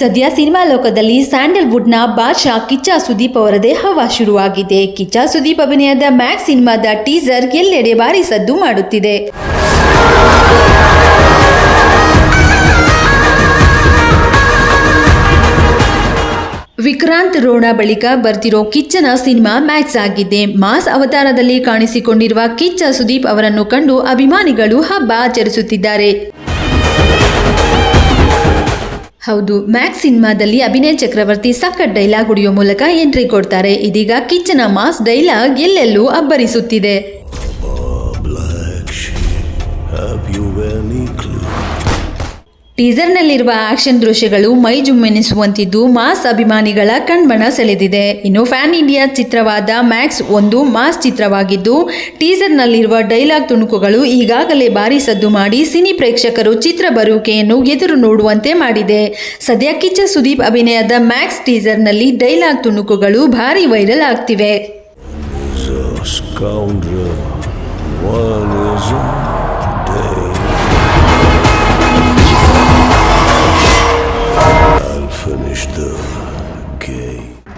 ಸದ್ಯ ಸಿನಿಮಾ ಲೋಕದಲ್ಲಿ ಸ್ಯಾಂಡಲ್ವುಡ್ನ ಬಾದ್ಶಾ ಕಿಚ್ಚ ಸುದೀಪ್ ಅವರದೇ ಹವಾ ಶುರುವಾಗಿದೆ. ಕಿಚ್ಚ ಸುದೀಪ್ ಅಭಿನಯದ ಮ್ಯಾಕ್ಸ್ ಸಿನಿಮಾದ ಟೀಸರ್ ಎಲ್ಲೆಡೆ ಭಾರಿ ಸದ್ದು ಮಾಡುತ್ತಿದೆ. ವಿಕ್ರಾಂತ್ ರೋಣ ಬಳಿಕ ಬರ್ತಿರೋ ಕಿಚ್ಚನ ಸಿನಿಮಾ ಮ್ಯಾಕ್ಸ್ ಆಗಿದೆ. ಮಾಸ್ ಅವತಾರದಲ್ಲಿ ಕಾಣಿಸಿಕೊಂಡಿರುವ ಕಿಚ್ಚ ಸುದೀಪ್ ಅವರನ್ನು ಕಂಡು ಅಭಿಮಾನಿಗಳು ಹಬ್ಬ ಆಚರಿಸುತ್ತಿದ್ದಾರೆ. ಹೌದು ಮ್ಯಾಕ್ಸ್ ಸಿನಿಮಾದಲ್ಲಿ ಅಭಿನಯ ಚಕ್ರವರ್ತಿ ಸಖತ್ ಡೈಲಾಗ್ ಹೊಡೆಯೋ ಮೂಲಕ ಎಂಟ್ರಿ ಕೊಡ್ತಾರೆ. ಇದೀಗ ಕಿಚ್ಚನ ಮಾಸ್ ಡೈಲಾಗ್ ಎಲ್ಲೆಲ್ಲೂ ಅಬ್ಬರಿಸುತ್ತಿದೆ. ಟೀಸರ್ನಲ್ಲಿರುವ ಆಕ್ಷನ್ ದೃಶ್ಯಗಳು ಮೈ ಜುಮ್ಮೆನಿಸುವಂತಿದ್ದು ಮಾಸ್ ಅಭಿಮಾನಿಗಳ ಕಣ್ಮನ ಸೆಳೆದಿದೆ. ಇನ್ನು ಫ್ಯಾನ್ ಇಂಡಿಯಾ ಚಿತ್ರವಾದ ಮ್ಯಾಕ್ಸ್ ಒಂದು ಮಾಸ್ ಚಿತ್ರವಾಗಿದ್ದು, ಟೀಸರ್ನಲ್ಲಿರುವ ಡೈಲಾಗ್ ತುಣುಕುಗಳು ಈಗಾಗಲೇ ಭಾರಿ ಸದ್ದು ಮಾಡಿ ಸಿನಿ ಪ್ರೇಕ್ಷಕರು ಚಿತ್ರ ಬರುವಿಕೆಯನ್ನು ಎದುರು ನೋಡುವಂತೆ ಮಾಡಿದೆ. ಸದ್ಯ ಕಿಚ್ಚ ಸುದೀಪ್ ಅಭಿನಯದ ಮ್ಯಾಕ್ಸ್ ಟೀಸರ್ನಲ್ಲಿ ಡೈಲಾಗ್ ತುಣುಕುಗಳು ಭಾರಿ ವೈರಲ್ ಆಗ್ತಿವೆ. Hey.